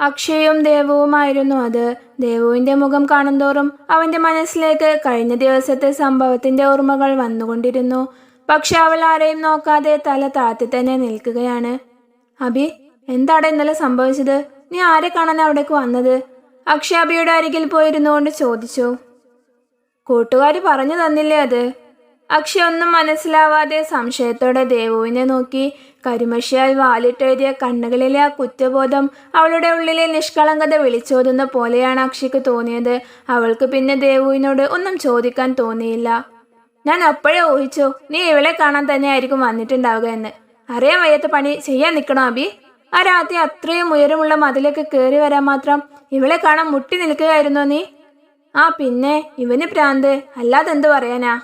അക്ഷയും ദേവവുമായിരുന്നു അത്. ദേവുവിന്റെ മുഖം കാണുന്തോറും അവന്റെ മനസ്സിലേക്ക് കഴിഞ്ഞ ദിവസത്തെ സംഭവത്തിന്റെ ഓർമ്മകൾ വന്നുകൊണ്ടിരുന്നു. പക്ഷെ അവൾ ആരെയും നോക്കാതെ തല താത്തി തന്നെ നിൽക്കുകയാണ്. അബി എന്താണ് ഇന്നലെ സംഭവിച്ചത്? നീ ആരെ കാണാൻ അവിടേക്ക് വന്നത്? അക്ഷയ അബിയുടെ അരികിൽ പോയിരുന്നു കൊണ്ട് ചോദിച്ചു. കൂട്ടുകാരി പറഞ്ഞു തന്നില്ലേ അത്? അക്ഷയ ഒന്നും മനസ്സിലാവാതെ സംശയത്തോടെ ദേവുവിനെ നോക്കി കരിമഷിയായി വാലിട്ടെഴുതിയ കണ്ണുകളിലെ ആ കുറ്റബോധം അവളുടെ ഉള്ളിലെ നിഷ്കളങ്കത വിളിച്ചോതുന്ന പോലെയാണ് അക്ഷിക്ക് തോന്നിയത്. അവൾക്ക് പിന്നെ ദേവുവിനോട് ഒന്നും ചോദിക്കാൻ തോന്നിയില്ല. ഞാൻ അപ്പോഴേ ഊഹിച്ചു നീ ഇവളെ കാണാൻ തന്നെ ആയിരിക്കും വന്നിട്ടുണ്ടാവുക എന്ന്. അറിയാൻ വയ്യാത്ത പണി ചെയ്യാൻ നിൽക്കണോ അബി? ആ രാത്രി അത്രയും ഉയരമുള്ള മതിലേക്ക് കയറി വരാൻ മാത്രം ഇവളെ കാണാൻ മുട്ടി നിൽക്കുകയായിരുന്നോ നീ? ആ പിന്നെ ഇവന് പ്രാന്ത്. അല്ലാതെന്ത് പറയാനാ?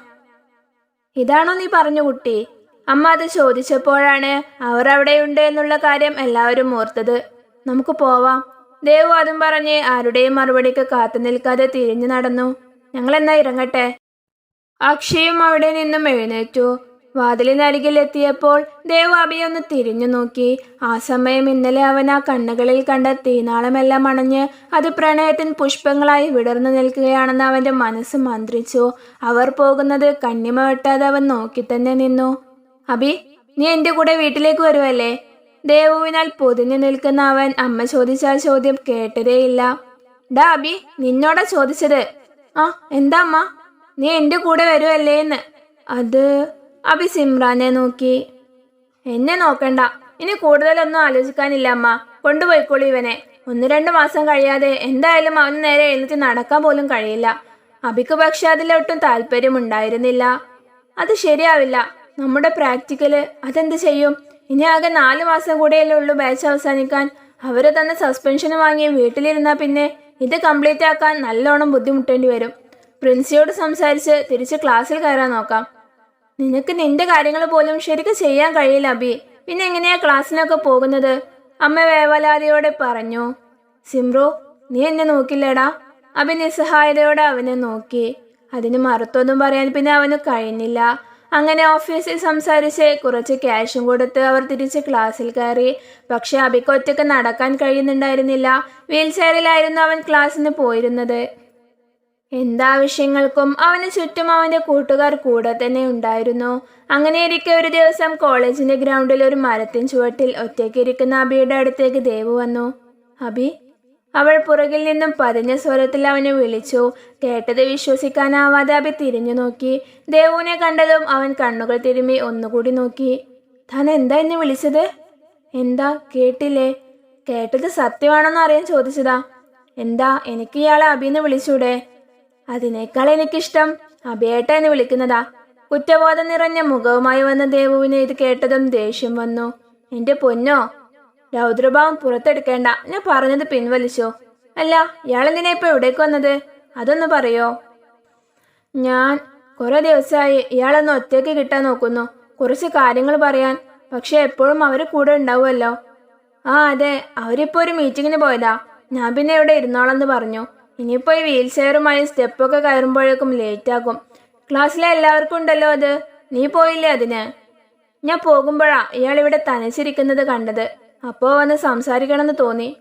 ഇതാണോ നീ പറഞ്ഞു കുട്ടി. അമ്മ അത് ചോദിച്ചപ്പോഴാണ് അവർ അവിടെയുണ്ട് എന്നുള്ള കാര്യം എല്ലാവരും ഓർത്തത്. നമുക്ക് പോവാം. ദേവു അതും പറഞ്ഞ് ആരുടെയും മറുപടിക്ക് കാത്തു നിൽക്കാതെ തിരിഞ്ഞു നടന്നു. ഞങ്ങൾ എന്നാ ഇറങ്ങട്ടെ? അക്ഷയും അവിടെ നിന്നും എഴുന്നേറ്റു. വാതിലിനരികിൽ എത്തിയപ്പോൾ ദേവ് അഭിയൊന്ന് തിരിഞ്ഞു നോക്കി. ആ സമയം ഇന്നലെ അവൻ ആ കണ്ണുകളിൽ കണ്ട തീനാളമെല്ലാം അണഞ്ഞ് അത് പ്രണയത്തിൻ പുഷ്പങ്ങളായി വിടർന്നു നിൽക്കുകയാണെന്ന് അവന്റെ മനസ്സ് മന്ത്രിച്ചു. അവർ പോകുന്നത് കണ്ണിമ വെട്ടാതെ അവൻ നോക്കി തന്നെ നിന്നു. അഭി നീ എന്റെ കൂടെ വീട്ടിലേക്ക് വരുമല്ലേ ദേവുവിനാൽ പൊതിഞ്ഞു നിൽക്കുന്ന അവൻ അമ്മ ചോദിച്ച ആ ചോദ്യം കേട്ടതേയില്ല. ഡാ അബി നിന്നോടാ ചോദിച്ചത്. ആ എന്താ അമ്മ? നീ എന്റെ കൂടെ വരുവല്ലേ എന്ന്. അത് അബി സിമ്രാനെ നോക്കി. എന്നെ നോക്കണ്ട. ഇനി കൂടുതലൊന്നും ആലോചിക്കാനില്ല അമ്മ. കൊണ്ടുപോയിക്കോളൂ ഇവനെ. ഒന്ന് രണ്ട് മാസം കഴിയാതെ എന്തായാലും അവന് നേരെ എഴുന്നേറ്റ് നടക്കാൻ പോലും കഴിയില്ല. അബിക്ക് പക്ഷെ അതിലൊട്ടും താല്പര്യമുണ്ടായിരുന്നില്ല. അത് ശരിയാവില്ല. നമ്മുടെ പ്രാക്ടിക്കൽ അതെന്ത് ചെയ്യും? ഇനി ആകെ നാല് മാസം കൂടെയല്ലേ ഉള്ളൂ ബാച്ച് അവസാനിക്കാൻ. അവർ തന്നെ സസ്പെൻഷൻ വാങ്ങി വീട്ടിലിരുന്നാൽ പിന്നെ ഇത് കംപ്ലീറ്റ് ആക്കാൻ നല്ലോണം ബുദ്ധിമുട്ടേണ്ടി വരും. പ്രിൻസിയോട് സംസാരിച്ച് തിരിച്ച് ക്ലാസ്സിൽ കയറാൻ നോക്കാം. നിനക്ക് നിന്റെ കാര്യങ്ങൾ പോലും ശരിക്കും ചെയ്യാൻ കഴിയില്ല അബി. പിന്നെ എങ്ങനെയാ ക്ലാസ്സിനൊക്കെ പോകുന്നത്? അമ്മ വേവലാതിയോടെ പറഞ്ഞു. സിംറോ നീ എന്നെ നോക്കില്ലേടാ? അബി നിസ്സഹായതയോടെ അവനെ നോക്കി. അതിന് മറുത്തൊന്നും പറയാൻ പിന്നെ അവന് കഴിഞ്ഞില്ല. അങ്ങനെ ഓഫീസിൽ സംസാരിച്ച് കുറച്ച് ക്യാഷും കൊടുത്ത് അവർ തിരിച്ച് ക്ലാസ്സിൽ കയറി. പക്ഷെ അബിക്ക് ഒറ്റയ്ക്ക് നടക്കാൻ കഴിയുന്നുണ്ടായിരുന്നില്ല. വീൽ ചെയറിലായിരുന്നു അവൻ ക്ലാസ്സിന് പോയിരുന്നത്. എന്താവശ്യങ്ങൾക്കും അവന് ചുറ്റും അവന്റെ കൂട്ടുകാർ കൂടെ തന്നെ ഉണ്ടായിരുന്നു. അങ്ങനെയിരിക്കെ ഒരു ദിവസം കോളേജിന്റെ ഗ്രൗണ്ടിൽ ഒരു മരത്തിൻ ചുവട്ടിൽ ഒറ്റയ്ക്ക് ഇരിക്കുന്ന അബിയുടെ അടുത്തേക്ക് ദേവ് വന്നു. അബി അവൾ പുറകിൽ നിന്നും പതിഞ്ഞ സ്വരത്തിൽ അവനെ വിളിച്ചു. കേട്ടത് വിശ്വസിക്കാനാവാതെ അഭി തിരിഞ്ഞു നോക്കി. ദേവുവിനെ കണ്ടതും അവൻ കണ്ണുകൾ തിരുമ്മി ഒന്നുകൂടി നോക്കി. താൻ എന്താ എന്നെ വിളിച്ചത്? എന്താ? കേട്ടില്ലേ. കേട്ടത് സത്യമാണെന്ന് അറിയാൻ ചോദിച്ചതാ. എന്താ? എനിക്ക് ഇയാളെ അബിന്ന് വിളിച്ചൂടെ? അതിനേക്കാൾ എനിക്കിഷ്ടം അഭിയേട്ട എന്ന് വിളിക്കുന്നതാ. കുറ്റബോധം നിറഞ്ഞ മുഖവുമായി വന്ന ദേവുവിന് ഇത് കേട്ടതും ദേഷ്യം വന്നു. എന്റെ പൊന്നോ? രൗദ്രഭാവം പുറത്തെടുക്കേണ്ട. ഞാൻ പറഞ്ഞത് പിൻവലിച്ചോ? അല്ല ഇയാളെന്തിനാ ഇപ്പൊ എവിടേക്ക് വന്നത്? അതൊന്ന് പറയോ? ഞാൻ കുറെ ദിവസമായി ഇയാളൊന്ന് ഒറ്റയ്ക്ക് കിട്ടാൻ നോക്കുന്നു. കുറച്ച് കാര്യങ്ങൾ പറയാൻ. പക്ഷെ എപ്പോഴും അവർ കൂടെ ഉണ്ടാവുമല്ലോ. ആ അതെ. അവരിപ്പോ ഒരു മീറ്റിങ്ങിന് പോയതാ. ഞാൻ പിന്നെ ഇവിടെ ഇരുന്നോളെന്ന് പറഞ്ഞു. ഇനിയിപ്പോ ഈ വീൽചെയറുമായി സ്റ്റെപ്പൊക്കെ കയറുമ്പോഴേക്കും ലേറ്റ് ആകും ക്ലാസ്സിലെ എല്ലാവർക്കും ഉണ്ടല്ലോ അത്. നീ പോയില്ലേ അതിന്? ഞാൻ പോകുമ്പോഴാ ഇയാൾ ഇവിടെ തനിച്ചിരിക്കുന്നത് കണ്ടത്. അപ്പോ വന്ന് സംസാരിക്കണമെന്ന് തോന്നി.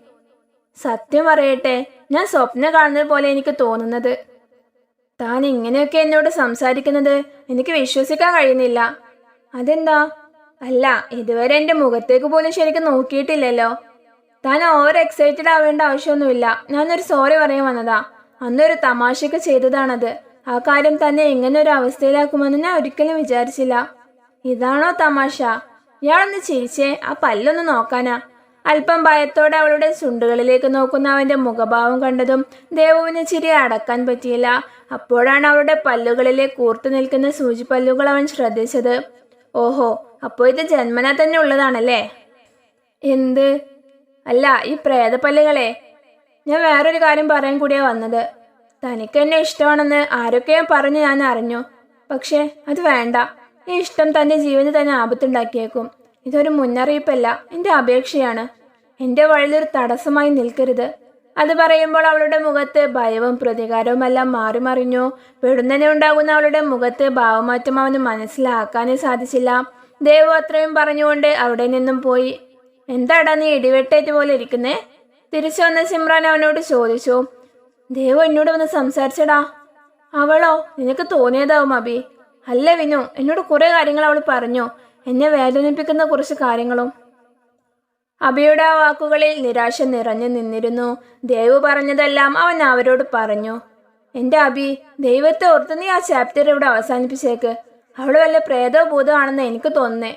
സത്യം പറയട്ടെ ഞാൻ സ്വപ്നം കാണുന്നത് പോലെ എനിക്ക് തോന്നുന്നത്. താൻ ഇങ്ങനെയൊക്കെ എന്നോട് സംസാരിക്കുന്നത് എനിക്ക് വിശ്വസിക്കാൻ കഴിയുന്നില്ല. അതെന്താ? അല്ല ഇതുവരെ എന്റെ മുഖത്തേക്ക് പോലും ശരിക്കും നോക്കിയിട്ടില്ലല്ലോ. താൻ ഓവർ എക്സൈറ്റഡ് ആവേണ്ട ആവശ്യമൊന്നുമില്ല. ഞാനൊരു സോറി പറയാൻ വന്നതാ. അന്നൊരു തമാശക്ക് ചെയ്തതാണത്. ആ കാര്യം തന്നെ ഇങ്ങനെ ഒരു അവസ്ഥയിലാക്കുമെന്ന് ഞാൻ ഒരിക്കലും വിചാരിച്ചില്ല. ഇതാണോ തമാശ? ഇയാളൊന്ന് ചിരിച്ചേ ആ പല്ലൊന്ന് നോക്കാനാ. അല്പം ഭയത്തോടെ അവളുടെ ചുണ്ടുകളിലേക്ക് നോക്കുന്ന അവന്റെ മുഖഭാവം കണ്ടതും ദേവുവിന് ചിരി അടക്കാൻ പറ്റിയില്ല. അപ്പോഴാണ് അവളുടെ പല്ലുകളിലെ കൂർത്തു നിൽക്കുന്ന സൂചിപ്പല്ലുകൾ അവൻ ശ്രദ്ധിച്ചത്. ഓഹോ അപ്പോ ഇത് ജന്മന തന്നെ ഉള്ളതാണല്ലേ? എന്ത്? അല്ല ഈ പ്രേതപ്പല്ലുകളെ. ഞാൻ വേറൊരു കാര്യം പറയാൻ കൂടിയാ വന്നത്. തനിക്ക് എന്നെ ഇഷ്ടമാണെന്ന് ആരൊക്കെയോ പറഞ്ഞ് ഞാൻ അറിഞ്ഞു. പക്ഷേ അത് വേണ്ട. ഈ ഇഷ്ടം തന്റെ ജീവന് തന്നെ ആപത്തുണ്ടാക്കിയേക്കും. ഇതൊരു മുന്നറിയിപ്പല്ല എന്റെ അപേക്ഷയാണ്. എന്റെ വഴിയിലൊരു തടസ്സമായി നിൽക്കരുത്. അത് പറയുമ്പോൾ അവളുടെ മുഖത്ത് ഭയവും പ്രതികാരവുമെല്ലാം മാറി മറിഞ്ഞു. പെടുന്നനെ ഉണ്ടാകുന്ന അവളുടെ മുഖത്ത് ഭാവമാറ്റം അവന് മനസ്സിലാക്കാനേ സാധിച്ചില്ല. ദേവു അത്രയും പറഞ്ഞുകൊണ്ട് അവിടെ നിന്നും പോയി. എന്താടാ നീ ഇടിവെട്ടേറ്റ് പോലെ ഇരിക്കുന്നേ? തിരിച്ചു വന്ന സിമ്രാൻ അവനോട് ചോദിച്ചു ദേവ് എന്നോട് വന്ന് സംസാരിച്ചടാ. അവളോ? നിനക്ക് തോന്നിയതാവും അബി. അല്ല വിനു എന്നോട് കുറെ കാര്യങ്ങൾ അവൾ പറഞ്ഞു. എന്നെ വേദനിപ്പിക്കുന്ന കുറച്ച് കാര്യങ്ങളും. അബിയുടെ ആ വാക്കുകളിൽ നിരാശ നിറഞ്ഞു നിന്നിരുന്നു. ദേവ് പറഞ്ഞതെല്ലാം അവൻ അവരോട് പറഞ്ഞു. എന്റെ അബി ദൈവത്തെ ഓർത്ത് നീ ആ ചാപ്റ്റർ ഇവിടെ അവസാനിപ്പിച്ചേക്ക്. അവൾ വല്ല പ്രേതോ ഭൂതമാണെന്ന് എനിക്ക് തോന്നുന്നേ.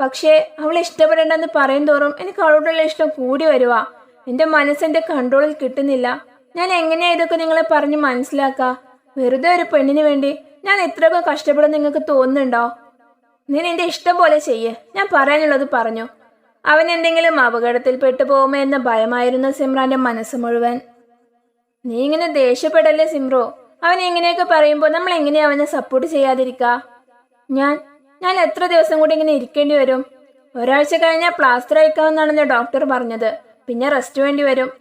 പക്ഷേ അവളെ ഇഷ്ടപ്പെടേണ്ടെന്ന് പറയും തോറും എനിക്ക് അവളോടുള്ള ഇഷ്ടം കൂടി വരുവാ. എന്റെ മനസ്സിന്റെ കൺട്രോളിൽ കിട്ടുന്നില്ല. ഞാൻ എങ്ങനെയാ ഇതൊക്കെ നിങ്ങളെ പറഞ്ഞ് മനസ്സിലാക്കാ? വെറുതെ ഒരു പെണ്ണിന് വേണ്ടി ഞാൻ എത്രയൊക്കെ കഷ്ടപ്പെടും നിങ്ങൾക്ക് തോന്നുന്നുണ്ടോ? നീ എന്റെ ഇഷ്ടം പോലെ ചെയ്യ്. ഞാൻ പറയാനുള്ളത് പറഞ്ഞു. അവൻ എന്തെങ്കിലും അപകടത്തിൽ പെട്ടുപോകുമോ എന്ന ഭയമായിരുന്നു സിമ്രാന്റെ മനസ്സ് മുഴുവൻ. നീ ഇങ്ങനെ ദേഷ്യപ്പെടല്ലേ സിമ്രോ? അവൻ ഇങ്ങനെയൊക്കെ പറയുമ്പോൾ നമ്മൾ എങ്ങനെ അവനെ സപ്പോർട്ട് ചെയ്യാതിരിക്കാ? ഞാൻ ഞാൻ എത്ര ദിവസം കൂടി ഇങ്ങനെ ഇരിക്കേണ്ടി വരും? ഒരാഴ്ച കഴിഞ്ഞാൽ പ്ലാസ്റ്റർ അയക്കാമെന്നാണെന്ന് ഡോക്ടർ പറഞ്ഞത്. പിന്നെ റെസ്റ്റ് വേണ്ടി വരും.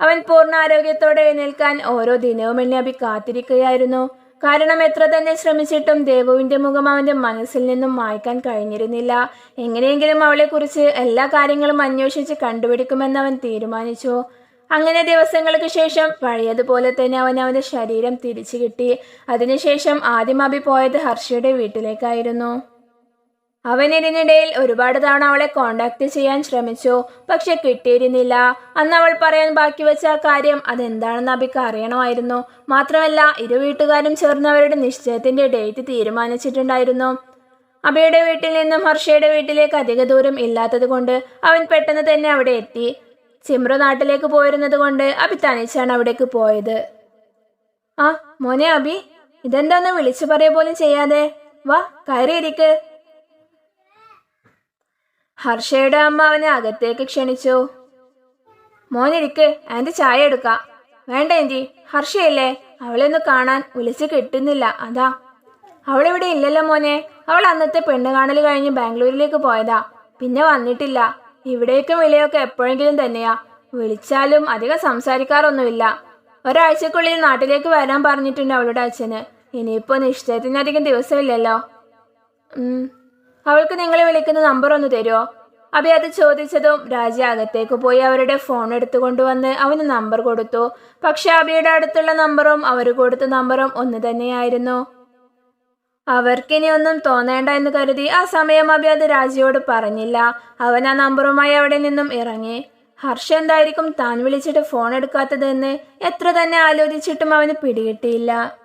അവൻ പൂർണ ആരോഗ്യത്തോടെ എഴുന്നേൽക്കാൻ ഓരോ ദിനവും എണ്ണി അഭി കാത്തിരിക്കുകയായിരുന്നു. കാരണം എത്ര തന്നെ ശ്രമിച്ചിട്ടും ദേവുവിന്റെ മുഖം അവന്റെ മനസ്സിൽ നിന്നും മായ്ക്കാൻ കഴിഞ്ഞിരുന്നില്ല. എങ്ങനെയെങ്കിലും അവളെക്കുറിച്ച് എല്ലാ കാര്യങ്ങളും അന്വേഷിച്ച് കണ്ടുപിടിക്കുമെന്ന് അവൻ തീരുമാനിച്ചു. അങ്ങനെ ദിവസങ്ങൾക്ക് ശേഷം പഴയതുപോലെ തന്നെ അവൻ അവന്റെ ശരീരം തിരിച്ചു കിട്ടി. അതിനുശേഷം ആദ്യം അഭി പോയത് ഹർഷയുടെ വീട്ടിലേക്കായിരുന്നു. അവൻ ഇതിനിടയിൽ ഒരുപാട് തവണ അവളെ കോണ്ടാക്ട് ചെയ്യാൻ ശ്രമിച്ചു പക്ഷെ കിട്ടിയിരുന്നില്ല. അന്ന് അവൾ പറയാൻ ബാക്കി വെച്ച ആ കാര്യം അതെന്താണെന്ന് അബിക്ക് അറിയണമായിരുന്നു. മാത്രമല്ല ഇരു വീട്ടുകാരും ചേർന്ന് അവരുടെ നിശ്ചയത്തിന്റെ ഡേറ്റ് തീരുമാനിച്ചിട്ടുണ്ടായിരുന്നു. അബിയുടെ വീട്ടിൽ നിന്നും ഹർഷയുടെ വീട്ടിലേക്ക് അധിക ദൂരം ഇല്ലാത്തത് കൊണ്ട് അവൻ പെട്ടെന്ന് തന്നെ അവിടെ എത്തി. ചിമ്ര നാട്ടിലേക്ക് പോയിരുന്നത് കൊണ്ട് അബി തനിച്ചാണ് അവിടേക്ക് പോയത്. ആ മോനെ അബി ഇതെന്താന്ന് വിളിച്ചു പറയ പോലും ചെയ്യാതെ? വാ കയറിയിരിക്ക്. ഹർഷയുടെ അമ്മ അവനെ അകത്തേക്ക് ക്ഷണിച്ചു. മോനിരിക്ക് ആന്റി ചായ എടുക്കാം. വേണ്ട ആന്റി ഹർഷയല്ലേ? അവളെ കാണാൻ വിളിച്ച് കിട്ടുന്നില്ല അതാ. അവളിവിടെ ഇല്ലല്ലോ മോനെ. അവൾ അന്നത്തെ പെണ്ണ് കാണൽ കഴിഞ്ഞ് ബാംഗ്ലൂരിലേക്ക് പോയതാ. പിന്നെ വന്നിട്ടില്ല. ഇവിടേക്കും വിളിയൊക്കെ എപ്പോഴെങ്കിലും തന്നെയാ. വിളിച്ചാലും അധികം സംസാരിക്കാറൊന്നുമില്ല. ഒരാഴ്ചക്കുള്ളിൽ നാട്ടിലേക്ക് വരാൻ പറഞ്ഞിട്ടുണ്ട് അവളുടെ അച്ഛന്. ഇനിയിപ്പോ നിശ്ചയത്തിനധികം ദിവസമില്ലല്ലോ. അവൾക്ക് നിങ്ങളെ വിളിക്കുന്ന നമ്പർ ഒന്ന് തരുമോ അഭി അത് ചോദിച്ചതും രാജ അകത്തേക്ക് പോയി അവരുടെ ഫോൺ എടുത്തു കൊണ്ടുവന്ന് അവന് നമ്പർ കൊടുത്തു. പക്ഷെ അബിയുടെ അടുത്തുള്ള നമ്പറും അവർ കൊടുത്ത നമ്പറും ഒന്ന് തന്നെയായിരുന്നു. അവർക്കിനി ഒന്നും തോന്നേണ്ട എന്ന് കരുതി ആ സമയം അബി അത് രാജയോട് പറഞ്ഞില്ല. അവൻ ആ നമ്പറുമായി അവിടെ നിന്നും ഇറങ്ങി. ഹർഷ എന്തായിരിക്കും താൻ വിളിച്ചിട്ട് ഫോൺ എടുക്കാത്തതെന്ന് എത്ര തന്നെ ആലോചിച്ചിട്ടും അവന് പിടികിട്ടിയില്ല.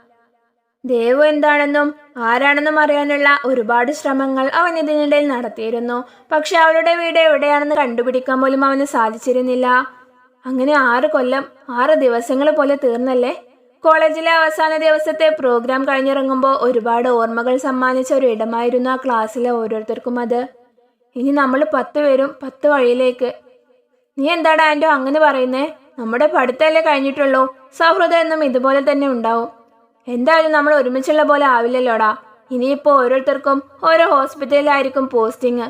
ദേവു എന്താണെന്നും ആരാണെന്നും അറിയാനുള്ള ഒരുപാട് ശ്രമങ്ങൾ അവൻ ഇതിനിടയിൽ നടത്തിയിരുന്നു. പക്ഷെ അവളുടെ വീട് എവിടെയാണെന്ന് കണ്ടുപിടിക്കാൻ പോലും അവന് സാധിച്ചിരുന്നില്ല. അങ്ങനെ ആറ് കൊല്ലം ആറ് ദിവസങ്ങൾ പോലെ തീർന്നല്ലേ? കോളേജിലെ അവസാന ദിവസത്തെ പ്രോഗ്രാം കഴിഞ്ഞിറങ്ങുമ്പോൾ ഒരുപാട് ഓർമ്മകൾ സമ്മാനിച്ച ഒരു ഇടമായിരുന്നു ആ ക്ലാസ്സിലെ ഓരോരുത്തർക്കും അത്. ഇനി നമ്മൾ പത്ത് പേരും പത്ത് വഴിയിലേക്ക്. നീ എന്താടാ ആന്റോ അങ്ങനെ പറയുന്നേ? നമ്മുടെ പഠിത്തമല്ലേ കഴിഞ്ഞിട്ടുള്ളൂ. സൗഹൃദം എന്നും ഇതുപോലെ തന്നെ ഉണ്ടാവും. എന്തായാലും നമ്മൾ ഒരുമിച്ചുള്ള പോലെ ആവില്ലല്ലോടാ. ഇനിയിപ്പോൾ ഓരോരുത്തർക്കും ഓരോ ഹോസ്പിറ്റലിലായിരിക്കും പോസ്റ്റിങ്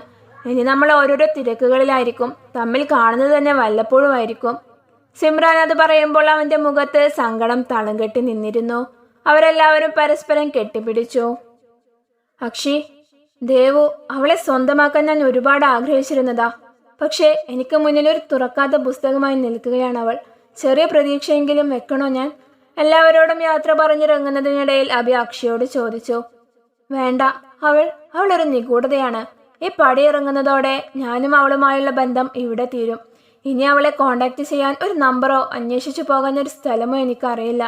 ഇനി നമ്മൾ ഓരോരോ തിരക്കുകളിലായിരിക്കും. തമ്മിൽ കാണുന്നത് തന്നെ വല്ലപ്പോഴും ആയിരിക്കും. സിമ്രാൻ അത് പറയുമ്പോൾ അവന്റെ മുഖത്ത് സങ്കടം തളം കെട്ടി നിന്നിരുന്നു. അവരെല്ലാവരും പരസ്പരം കെട്ടിപ്പിടിച്ചു. അക്ഷി ദേവു അവളെ സ്വന്തമാക്കാൻ ഞാൻ ഒരുപാട് ആഗ്രഹിച്ചിരുന്നതാ. പക്ഷേ എനിക്ക് മുന്നിൽ ഒരു തുറക്കാത്ത പുസ്തകമായി നിൽക്കുകയാണ് അവൾ. ചെറിയ പ്രതീക്ഷയെങ്കിലും വെക്കണോ ഞാൻ? എല്ലാവരോടും യാത്ര പറഞ്ഞിറങ്ങുന്നതിനിടയിൽ അഭി അക്ഷയോട് ചോദിച്ചു വേണ്ട അവൾ അവൾ ഒരു നിഗൂഢതയാണ്. ഈ പടി ഇറങ്ങുന്നതോടെ ഞാനും അവളുമായുള്ള ബന്ധം ഇവിടെ തീരും. ഇനി അവളെ കോണ്ടാക്ട് ചെയ്യാൻ ഒരു നമ്പറോ അന്വേഷിച്ചു പോകാൻ ഒരു സ്ഥലമോ എനിക്കറിയില്ല.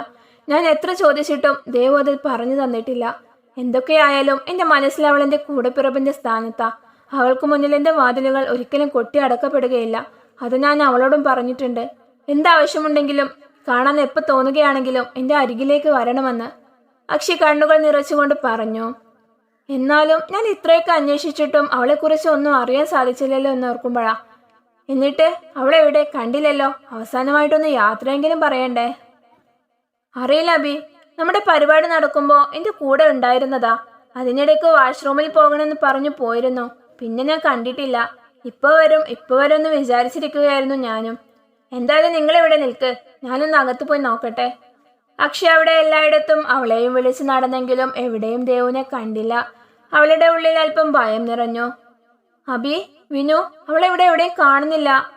ഞാൻ എത്ര ചോദിച്ചിട്ടും ദൈവം അത് പറഞ്ഞു തന്നിട്ടില്ല. എന്തൊക്കെയായാലും എന്റെ മനസ്സിൽ അവൾ എന്റെ കൂടെപ്പിറപ്പിന്റെ സ്ഥാനത്താ. അവൾക്ക് മുന്നിൽ എന്റെ വാതിലുകൾ ഒരിക്കലും കൊട്ടി അടക്കപ്പെടുകയില്ല. അത് ഞാൻ അവളോടും പറഞ്ഞിട്ടുണ്ട്. എന്താവശ്യമുണ്ടെങ്കിലും കാണാൻ എപ്പോൾ തോന്നുകയാണെങ്കിലും എന്റെ അരികിലേക്ക് വരണമെന്ന് അക്ഷി കണ്ണുകൾ നിറച്ചുകൊണ്ട് പറഞ്ഞു. എന്നാലും ഞാൻ ഇത്രയൊക്കെ അന്വേഷിച്ചിട്ടും അവളെക്കുറിച്ച് ഒന്നും അറിയാൻ സാധിച്ചില്ലല്ലോ എന്ന് ഓർക്കുമ്പോഴാ. എന്നിട്ട് അവളെ എവിടെ കണ്ടില്ലല്ലോ? അവസാനമായിട്ടൊന്ന് യാത്രയെങ്കിലും പറയണ്ടേ? അറിയില്ല അബി. നമ്മുടെ പരിപാടി നടക്കുമ്പോൾ എന്റെ കൂടെ ഉണ്ടായിരുന്നതാ. അതിനിടയ്ക്ക് വാഷ്റൂമിൽ പോകണമെന്ന് പറഞ്ഞു പോയിരുന്നു. പിന്നെ ഞാൻ കണ്ടിട്ടില്ല. ഇപ്പൊ വരും ഇപ്പൊ വരും എന്ന് വിചാരിച്ചിരിക്കുകയായിരുന്നു ഞാനും. എന്തായാലും നിങ്ങൾ ഇവിടെ നിൽക്ക്. ഞാനൊന്ന് അകത്ത് പോയി നോക്കട്ടെ. അക്ഷയ അവിടെ എല്ലായിടത്തും അവളെയും വിളിച്ചു നടന്നെങ്കിലും എവിടെയും ദേവുവിനെ കണ്ടില്ല. അവളുടെ ഉള്ളിൽ അല്പം ഭയം നിറഞ്ഞു. അബി വിനു അവളെ ഇവിടെ എവിടെയും കാണുന്നില്ല.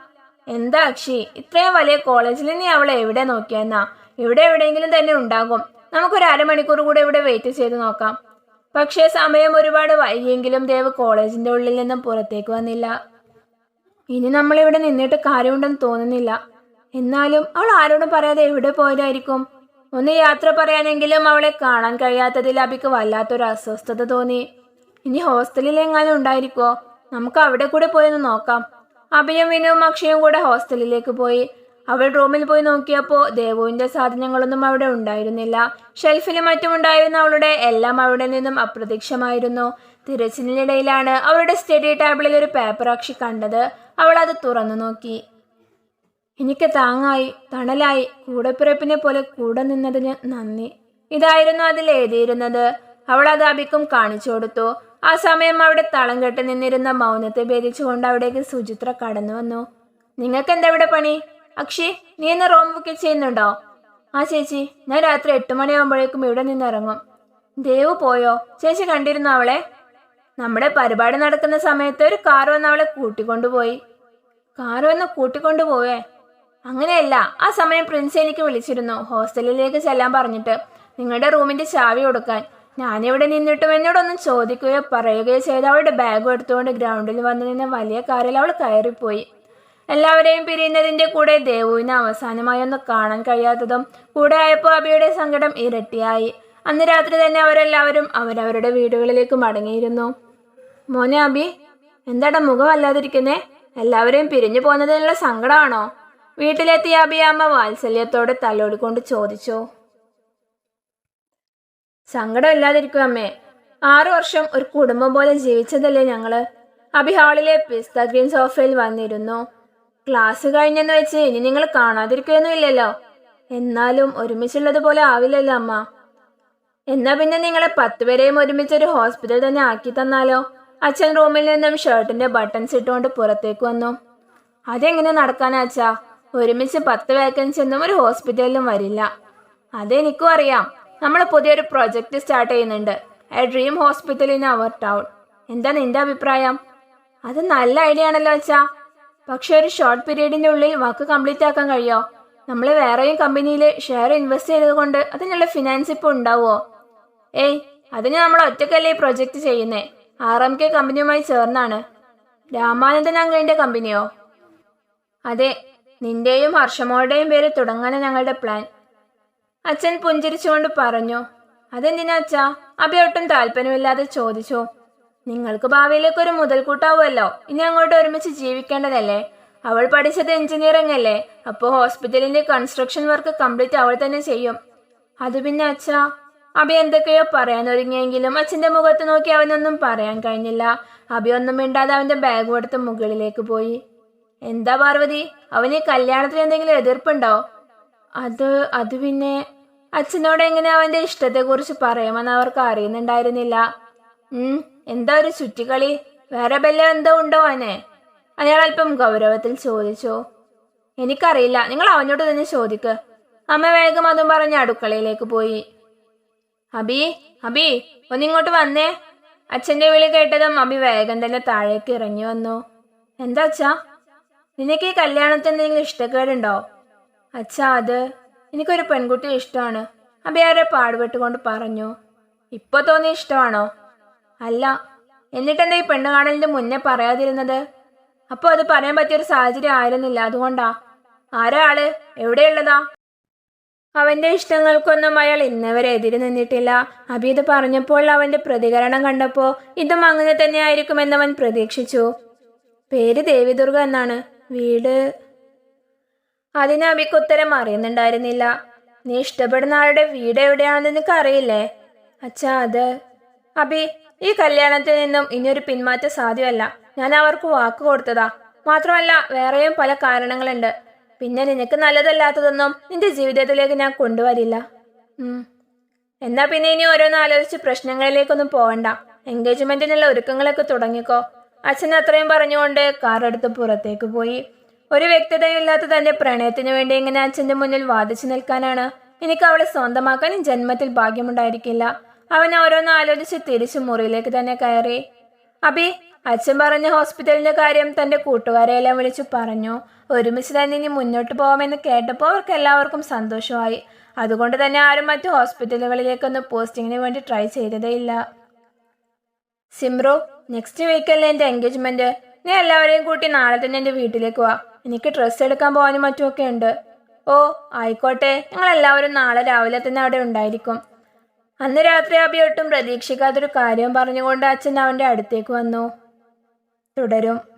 എന്താ അക്ഷി ഇത്രയും വലിയ കോളേജിൽ നീ അവളെ എവിടെ നോക്കിയെന്നാ? ഇവിടെ എവിടെയെങ്കിലും തന്നെ ഉണ്ടാകും. നമുക്കൊരു അരമണിക്കൂർ കൂടെ ഇവിടെ വെയിറ്റ് ചെയ്ത് നോക്കാം. പക്ഷേ സമയം ഒരുപാട് വൈകിയെങ്കിലും ദേവ് കോളേജിന്റെ ഉള്ളിൽ നിന്നും പുറത്തേക്ക് വന്നില്ല. ഇനി നമ്മളിവിടെ നിന്നിട്ട് കാര്യമുണ്ടെന്ന് തോന്നുന്നില്ല. എന്നാലും അവൾ ആരോടും പറയാതെ എവിടെ പോയതായിരിക്കും? ഒന്ന് യാത്ര പറയാനെങ്കിലും അവളെ കാണാൻ കഴിയാത്തതിൽ അബിക്ക് വല്ലാത്തൊരു അസ്വസ്ഥത തോന്നി. ഇനി ഹോസ്റ്റലിൽ എങ്ങാനും ഉണ്ടായിരിക്കോ? നമുക്ക് അവിടെ കൂടെ പോയൊന്ന് നോക്കാം. അഭിയും വിനുവും അക്ഷയും കൂടെ ഹോസ്റ്റലിലേക്ക് പോയി. അവൾ റൂമിൽ പോയി നോക്കിയപ്പോൾ ദേവുവിന്റെ സാധനങ്ങളൊന്നും അവിടെ ഉണ്ടായിരുന്നില്ല. ഷെൽഫിലും മറ്റും ഉണ്ടായിരുന്ന അവളുടെ എല്ലാം അവിടെ നിന്നും അപ്രത്യക്ഷമായിരുന്നു. തിരച്ചിലിനിടയിലാണ് അവളുടെ സ്റ്റഡി ടേബിളിൽ ഒരു പേപ്പർ അക്ഷി കണ്ടത്. അവൾ അത് തുറന്നു നോക്കി. എനിക്ക് താങ്ങായി തണലായി കൂടെപ്പിറപ്പിനെ പോലെ കൂടെ നിന്നതിന് നന്ദി. ഇതായിരുന്നു അതിൽ എഴുതിയിരുന്നത്. അവൾ അത് അബിക്കും കാണിച്ചു കൊടുത്തു. ആ സമയം അവിടെ തളം കെട്ടി നിന്നിരുന്ന മൗനത്തെ ഭേദിച്ചുകൊണ്ട് അവിടേക്ക് സുചിത്ര കടന്നു വന്നു. നിങ്ങൾക്ക് എന്താ ഇവിടെ പണി? അക്ഷി നീ ഇന്ന് റൂം ബുക്ക് ചെയ്യുന്നുണ്ടോ? ആ ചേച്ചി. ഞാൻ രാത്രി എട്ട് മണിയാകുമ്പോഴേക്കും ഇവിടെ നിന്ന് ഇറങ്ങും. ദേവ് പോയോ? ചേച്ചി കണ്ടിരുന്നു അവളെ? നമ്മുടെ പരിപാടി നടക്കുന്ന സമയത്ത് ഒരു കാർ വന്ന് അവളെ കൂട്ടിക്കൊണ്ടുപോയി. കാർ വന്ന് കൂട്ടിക്കൊണ്ടുപോവേ അങ്ങനെയല്ല ആ സമയം പ്രിൻസ് എനിക്ക് വിളിച്ചിരുന്നു. ഹോസ്റ്റലിലേക്ക് ചെല്ലാൻ പറഞ്ഞിട്ട് നിങ്ങളുടെ റൂമിന്റെ ചാവി കൊടുക്കാൻ. ഞാനിവിടെ നിന്നിട്ടും എന്നോടൊന്നും ചോദിക്കുകയോ പറയുകയോ ചെയ്ത് അവളുടെ ബാഗ് എടുത്തുകൊണ്ട് ഗ്രൗണ്ടിൽ വന്നു നിന്ന് വലിയ കാറിൽ അവൾ കയറിപ്പോയി. എല്ലാവരെയും പിരിയുന്നതിന്റെ കൂടെ ദേവുവിനെ അവസാനമായി ഒന്ന് കാണാൻ കഴിയാത്തതും കൂടെ ആയപ്പോൾ അബിയുടെ സങ്കടം ഇരട്ടിയായി. അന്ന് രാത്രി തന്നെ അവരെല്ലാവരും അവരവരുടെ വീടുകളിലേക്ക് മടങ്ങിയിരുന്നു. മോനെ അബി എന്താടാ മുഖം അല്ലാതിരിക്കുന്നേ എല്ലാവരെയും പിരിഞ്ഞു പോകുന്നതിനുള്ള സങ്കടമാണോ വീട്ടിലെത്തിയ അബിയമ്മ വാത്സല്യത്തോടെ തലോടിക്കൊണ്ട് ചോദിച്ചു. സങ്കടം ഇല്ലാതിരിക്കും അമ്മേ? ആറു വർഷം ഒരു കുടുംബം പോലെ ജീവിച്ചതല്ലേ ഞങ്ങൾ? അബി ഹാളിലെ പിസ്ത ഗ്രീൻ സോഫയിൽ വന്നിരുന്നു. ക്ലാസ് കഴിഞ്ഞെന്ന് വെച്ച് ഇനി നിങ്ങൾ കാണാതിരിക്കുകയൊന്നുമില്ലല്ലോ എന്നാലും ഒരുമിച്ചുള്ളതുപോലെ ആവില്ലല്ലോ അമ്മ. എന്നാ പിന്നെ നിങ്ങളെ പത്തുപേരെയും ഒരുമിച്ച് ഒരു ഹോസ്പിറ്റൽ തന്നെ ആക്കി തന്നാലോ? അച്ഛൻ റൂമിൽ നിന്നും ഷർട്ടിന്റെ ബട്ടൺസ് ഇട്ടുകൊണ്ട് പുറത്തേക്ക് വന്നു. അതെങ്ങനെ നടക്കാനാ അച്ഛാ? ഒരുമിച്ച് പത്ത് വേക്കൻസി ഒന്നും ഒരു ഹോസ്പിറ്റലിലും വരില്ല. അതെനിക്കും അറിയാം. നമ്മൾ പുതിയൊരു പ്രൊജക്ട് സ്റ്റാർട്ട് ചെയ്യുന്നുണ്ട്. A dream hospital in our town എന്താ നിന്റെ അഭിപ്രായം? അത് നല്ല ഐഡിയ ആണല്ലോ അച്ഛാ. പക്ഷെ ഒരു ഷോർട്ട് പീരീഡിന്റെ ഉള്ളിൽ വർക്ക് കംപ്ലീറ്റ് ആക്കാൻ കഴിയോ? നമ്മൾ വേറെയും കമ്പനിയിൽ ഷെയർ ഇൻവെസ്റ്റ് ചെയ്തതുകൊണ്ട് അതിനുള്ള ഫിനാൻസ് ഇപ്പോൾ ഉണ്ടാവുമോ ഏയ് അതിന് നമ്മൾ ഒറ്റക്കല്ലേ ഈ പ്രൊജക്ട് ചെയ്യുന്നേ. ആർ എം കെ കമ്പനിയുമായി ചേർന്നാണ്. രാമാനന്ദൻ അങ്കിളിന്റെ കമ്പനിയോ? അതെ നിന്റെയും ഹർഷമോളുടെയും പേര് തുടങ്ങാനാണ് ഞങ്ങളുടെ പ്ലാൻ. അച്ഛൻ പുഞ്ചിരിച്ചുകൊണ്ട് പറഞ്ഞു അതെന്തിനാ അച്ഛാ? അഭി ഒട്ടും താല്പര്യമില്ലാതെ ചോദിച്ചു. നിങ്ങൾക്ക് ഭാവിയിലേക്ക് ഒരു മുതൽക്കൂട്ടാവുമല്ലോ. ഇനി അങ്ങോട്ട് ഒരുമിച്ച് ജീവിക്കേണ്ടതല്ലേ? അവൾ പഠിച്ചത് എഞ്ചിനീയറിംഗ് അല്ലേ? അപ്പോൾ ഹോസ്പിറ്റലിന്റെ കൺസ്ട്രക്ഷൻ വർക്ക് കംപ്ലീറ്റ് അവൾ തന്നെ ചെയ്യും. അത് പിന്നെ അച്ഛാ അഭി എന്തൊക്കെയോ പറയാൻ ഒരുങ്ങിയെങ്കിലും അച്ഛന്റെ മുഖത്ത് നോക്കി അവനൊന്നും പറയാൻ കഴിഞ്ഞില്ല. അഭി ഒന്നും മിണ്ടാതെ അവന്റെ ബാഗ് എടുത്ത് മുകളിലേക്ക് പോയി. എന്താ പാർവതി? അവന് കല്യാണത്തിന് എന്തെങ്കിലും എതിർപ്പുണ്ടോ? അത് അത് പിന്നെ അച്ഛനോട് എങ്ങനെ അവന്റെ ഇഷ്ടത്തെക്കുറിച്ച് പറയുമെന്ന് അവർക്ക് അറിയുന്നുണ്ടായിരുന്നില്ല. എന്താ ഒരു ചുറ്റിക്കളി വേറെ ബെല്ല എന്തോ ഉണ്ടോ അവനെ? അയാൾ അല്പം ഗൗരവത്തിൽ ചോദിച്ചു. എനിക്കറിയില്ല നിങ്ങൾ അവനോട് തന്നെ ചോദിക്ക്. അമ്മ വേഗം അതും പറഞ്ഞ് അടുക്കളയിലേക്ക് പോയി. അബി അബി ഒന്നിങ്ങോട്ട് വന്നേ. അച്ഛന്റെ വിളി കേട്ടതും അബി വേഗം തന്നെ താഴേക്ക് ഇറങ്ങി വന്നു. എന്താ അച്ഛാ? നിനക്ക് ഈ കല്യാണത്തിന് എന്തെങ്കിലും ഇഷ്ടക്കേടുണ്ടോ? അച്ഛാ അത് എനിക്കൊരു പെൺകുട്ടി ഇഷ്ടമാണ്. അബി അവരെ പാടുപെട്ടുകൊണ്ട് പറഞ്ഞു. ഇപ്പൊ തോന്നിയ ഇഷ്ടമാണോ? അല്ല. എന്നിട്ടെന്താ ഈ പെണ്ണ് കാണലിന്റെ മുന്നേ പറയാതിരുന്നത്? അപ്പൊ അത് പറയാൻ പറ്റിയൊരു സാഹചര്യം ആയിരുന്നില്ല. അതുകൊണ്ടാ. ആരാ ആൾ? എവിടെയുള്ളതാ? അവന്റെ ഇഷ്ടങ്ങൾക്കൊന്നും അയാൾ ഇന്നവരെ എതിര് നിന്നിട്ടില്ല. അബി ഇത് പറഞ്ഞപ്പോൾ അവന്റെ പ്രതികരണം കണ്ടപ്പോൾ ഇതും അങ്ങനെ തന്നെ ആയിരിക്കുമെന്ന് അവൻ പ്രതീക്ഷിച്ചു. പേര് ദേവിദുർഗ എന്നാണ്. വീട്? അതിന് അബിക്ക് ഉത്തരം അറിയുന്നുണ്ടായിരുന്നില്ല. നീ ഇഷ്ടപ്പെടുന്ന ആളുടെ വീട് എവിടെയാണെന്ന് നിനക്ക് അറിയില്ലേ? അച്ഛാ അത് അബി ഈ കല്യാണത്തിൽ നിന്നും ഇനിയൊരു പിന്മാറ്റം സാധ്യമല്ല. ഞാൻ അവർക്ക് വാക്ക് കൊടുത്തതാ. മാത്രമല്ല വേറെയും പല കാരണങ്ങളുണ്ട്. പിന്നെ നിനക്ക് നല്ലതല്ലാത്തതൊന്നും നിന്റെ ജീവിതത്തിലേക്ക് ഞാൻ കൊണ്ടുവരില്ല. എന്നാ പിന്നെ ഇനി ഓരോന്ന് ആലോചിച്ച് പ്രശ്നങ്ങളിലേക്കൊന്നും പോവണ്ട. എൻഗേജ്മെന്റിനുള്ള ഒരുക്കങ്ങളൊക്കെ തുടങ്ങിക്കോ. അച്ഛൻ അത്രയും പറഞ്ഞുകൊണ്ട് കാർ എടുത്ത് പുറത്തേക്ക് പോയി. ഒരു വ്യക്തതയില്ലാത്ത തന്റെ പ്രണയത്തിന് വേണ്ടി ഇങ്ങനെ അച്ഛന്റെ മുന്നിൽ വാദിച്ചു നിൽക്കാനാണ് എനിക്ക് അവളെ സ്വന്തമാക്കാൻ ജന്മത്തിൽ ഭാഗ്യമുണ്ടായിരിക്കില്ല. അവൻ ഓരോന്ന് ആലോചിച്ച് തിരിച്ചു മുറിയിലേക്ക് തന്നെ കയറി. അബി അച്ഛൻ പറഞ്ഞ ഹോസ്പിറ്റലിന്റെ കാര്യം തന്റെ കൂട്ടുകാരെയെല്ലാം വിളിച്ചു പറഞ്ഞു. ഒരുമിച്ച് തന്നെ ഇനി മുന്നോട്ട് പോകാമെന്ന് കേട്ടപ്പോൾ അവർക്ക് എല്ലാവർക്കും സന്തോഷമായി. അതുകൊണ്ട് തന്നെ ആരും മറ്റു ഹോസ്പിറ്റലുകളിലേക്കൊന്നും പോസ്റ്റിങ്ങിന് വേണ്ടി ട്രൈ ചെയ്തതേ ഇല്ല. സിമ്രു നെക്സ്റ്റ് വീക്കല്ലേ എന്റെ എൻഗേജ്മെന്റ് നീ എല്ലാവരെയും കൂട്ടി നാളെ തന്നെ എന്റെ വീട്ടിലേക്ക് വാ. എനിക്ക് ഡ്രസ്സ് എടുക്കാൻ പോകാനും മറ്റുമൊക്കെ ഉണ്ട്. ഓ ആയിക്കോട്ടെ. ഞങ്ങൾ എല്ലാവരും നാളെ രാവിലെ തന്നെ അവിടെ ഉണ്ടായിരിക്കും. അന്ന് രാത്രി അബി ഒട്ടും പ്രതീക്ഷിക്കാത്തൊരു കാര്യം പറഞ്ഞുകൊണ്ട് അച്ഛൻ അവന്റെ അടുത്തേക്ക് വന്നു. തുടരും.